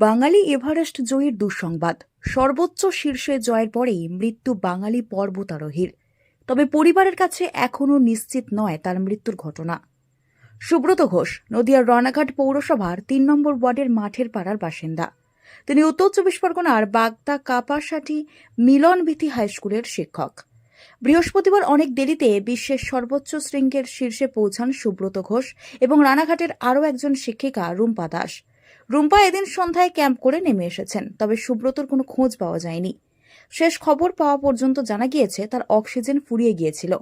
বাঙালি Everest জয়ীর দুঃসংবাদ। সর্বোচ্চ শীর্ষে জয়ের পরেই মৃত্যু বাঙালি পর্বতারোহীর। তবে পরিবারের কাছে এখনও নিশ্চিত নয় তার মৃত্যুর ঘটনা। সুব্রত ঘোষ, নদিয়ার রানাঘাট পৌরসভার তিন নম্বর ওয়ার্ডের মাঠের পাড়ার বাসিন্দা। তিনি উত্তর চব্বিশ পরগনার বাগদা কাপাসাটি মিলনভীতি হাইস্কুলের শিক্ষক। বৃহস্পতিবার অনেক দেরিতে বিশ্বের সর্বোচ্চ শৃঙ্গের শীর্ষে পৌঁছান সুব্রত ঘোষ এবং রানাঘাটের আরও একজন শিক্ষিকা রুম্পা দাস। রুম্পা এদিন সন্ধ্যায় ক্যাম্প করে নেমে এসেছেন, তবে সুব্রতর কোনো খোঁজ পাওয়া যায়নি। শেষ খবর পাওয়া পর্যন্ত জানা গিয়েছে, তার অক্সিজেন ফুরিয়ে গিয়েছিল।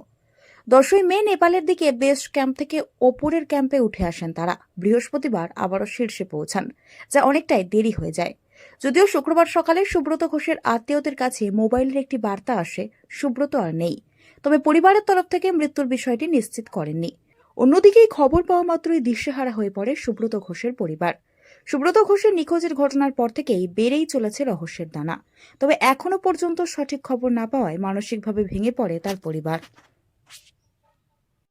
দশই মে নেপালের দিকে বেস্ট ক্যাম্প থেকে ওপরের ক্যাম্পে উঠে আসেন তারা। বৃহস্পতিবার আবারও শীর্ষে পৌঁছান, যা অনেকটাই দেরি হয়ে যায়। যদিও শুক্রবার সকালে সুব্রত ঘোষের আত্মীয়দের কাছে মোবাইলের একটি বার্তা আসে, সুব্রত আর নেই। তবে পরিবারের তরফ থেকে মৃত্যুর বিষয়টি নিশ্চিত করেননি। অন্যদিকে খবর পাওয়া মাত্রই দিশেহারা হয়ে পড়ে সুব্রত ঘোষের পরিবার। সুব্রত ঘোষের নিখোঁজের ঘটনার পর থেকেই বেড়েই চলেছে রহস্যের দানা। তবে এখনও পর্যন্ত সঠিক খবর না পাওয়ায় মানসিকভাবে ভেঙে পড়ে তার পরিবার।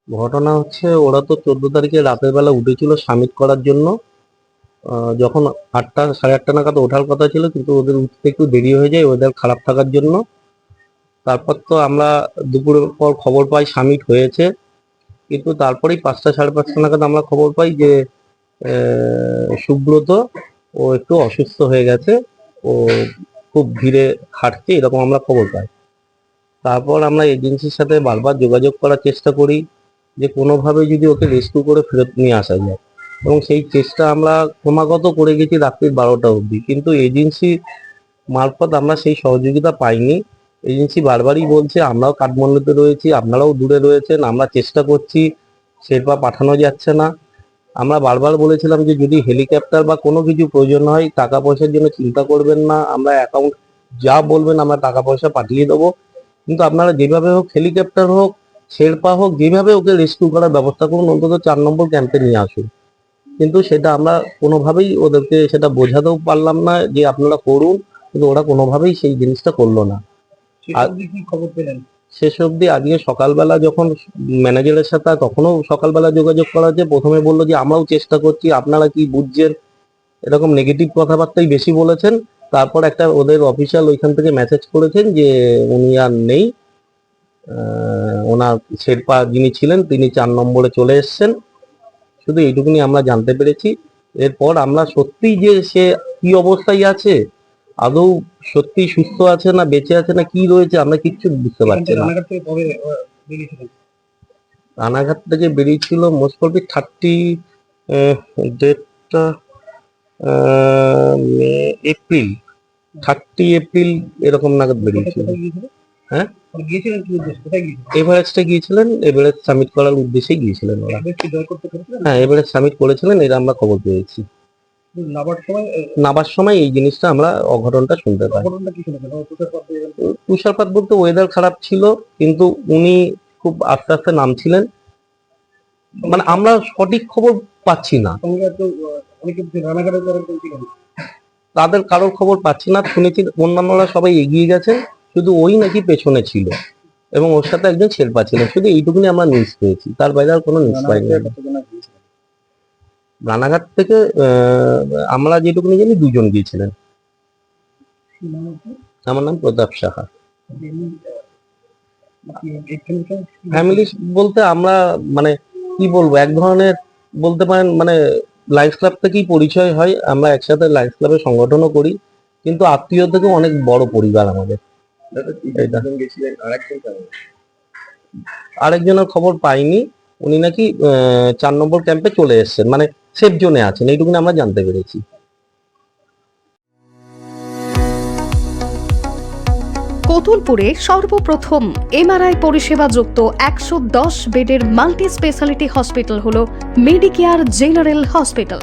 ঘটনা হচ্ছে, ওরা তো চোদ্দ তারিখে রাতের বেলা উঠেছিল সামিট করার জন্য। যখন আটটা, সাড়ে আটটা নাগাদ ওঠার কথা ছিল, কিন্তু ওদের উঠতে একটু দেরি হয়ে যায় ওদের খারাপ থাকার জন্য। তারপর তো আমরা দুপুরের পর খবর পাই সামিট হয়েছে। কিন্তু তারপরেই পাঁচটা, সাড়ে পাঁচটা নাগাদ আমরা খবর পাই যে সুব্রত ও একটু অসুস্থ হয়ে গেছে, ও খুব ধীরে হাঁটছে এরকম আমরা খবর পাই। তারপর আমরা এজেন্সির সাথে বারবার যোগাযোগ করার চেষ্টা করি যে কোনোভাবে যদি ওকে রেস্কিউ করে ফেরত নিয়ে আসা যায়। এবং সেই চেষ্টা আমরা ক্রমাগত করে গেছি রাত্রি বারোটা অবধি। কিন্তু এজেন্সি মারফত আমরা সেই সহযোগিতা পাইনি। এজেন্সি বারবারই বলছে, আমরাও কাঠমান্ডুতে রয়েছি, আপনারাও দূরে রয়েছেন, আমরা চেষ্টা করছি, শেরপা পাঠানো যাচ্ছে না। আমরা বারবার বলেছিলাম যে যদি হেলিকপ্টার বা কোনো কিছু প্রয়োজন হয় টাকা পয়সার জন্য চিন্তা করবেন না। আমরা অ্যাকাউন্ট যা বলবেন আমরা টাকা পয়সা পাঠিয়ে দেবো। কিন্তু আপনারা যেভাবে হোক হেলিকপ্টার হোক শেরপা হোক যেভাবে ওকে রেস্কিউ করার ব্যবস্থা করুন অন্তত চার নম্বর ক্যাম্পে নিয়ে আসুন। কিন্তু সেটা আমরা কোনোভাবেই ওদেরকে সেটা বোঝাতেও পারলাম না যে আপনারা করুন কিন্তু ওরা কোনোভাবেই সেই জিনিসটা করল না। আর- কি খবর পেলেন? শেষ অবধি আজকে সকালবেলা যখন ম্যানেজারের সাথে, তখনও সকালবেলা যোগাযোগ করা হচ্ছে প্রথমে বলল যে, আমরাও চেষ্টা করছি, আপনারা কি বুঝছেন? এরকম নেগেটিভ কথাবার্তাই বেশি বলেছেন। তারপর একটা ওদের অফিসিয়াল ওইখান থেকে মেসেজ করেছেন যে, উনি আর নেই। ওনার শেরপা যিনি ছিলেন, তিনি চার নম্বরে চলে এসছেন। শুধু এইটুকুনি আমরা জানতে পেরেছি। এরপর আমরা সত্যিই যে সে কি অবস্থায় আছে আদৌ সত্যি সুস্থ আছে না বেঁচে আছে না কি রয়েছে আমরা কিচ্ছু বুঝতে পারছি না। রানাঘাট থেকে বেরিয়েছিল মোস্ট প্রবলি থার্টি ডেটটা মে এপ্রিল। থার্টি এপ্রিল এরকম নাগাদ বেরিয়েছিল। হ্যাঁ? এভারেস্টে গিয়েছিলেন এভারেস্ট সামিট করার উদ্দেশ্যে গিয়েছিলেন ওরা। হ্যাঁ এভারেস্ট সামিট করেছিলেন এটা আমরা খবর পেয়েছি। নাবার সময় নাবার সময় এই জিনিসটা আমরা অঘটনটা শুনতে পাই। ও তুষারপাত বলতে ওয়েদার খারাপ ছিল কিন্তু উনি খুব আস্তে আস্তে নামছিলেন। মানে আমরা সঠিক খবর পাচ্ছি না। তাদের কারোর খবর পাচ্ছি না শুনেছি অন্যান্যরা সবাই এগিয়ে গেছেন শুধু ওই নাকি পেছনে ছিল। এবং ওর সাথে একজন শেরপা ছিলেন শুধু এইটুকুনি আমরা নিউজ পেয়েছি। তার বাইরে আর কোনো নিউজ পাইনি। রানাঘাটে থেকে আমরা যেটুকুনি জানি দুজন গিয়েছিলেন? আমার নাম প্রতাপ সাহা। ফ্যামিলি বলতে আমরা মানে কি বলব এক ধরনের বলতে পারেন মানে লাইফ ক্লাব থেকেই পরিচয় হয়। আমরা একসাথে লাইফ ক্লাবের সংগঠনও করি কিন্তু আত্মীয় থেকে অনেক বড় পরিবার আমাদের? আরেকজনের খবর পাইনি। উনি নাকি আহ, চার নম্বর ক্যাম্পে চলে এসেছেন। মানে সেফ জোনে আছেন এইটুকু আমরা জানতে পেরেছি। কতুলপুরে সর্বপ্রথম এমআরআই পরিষেবা যুক্ত একশো দশ বেডের মাল্টি স্পেশালিটি হসপিটাল হল মেডিকেয়ার জেনারেল হসপিটাল।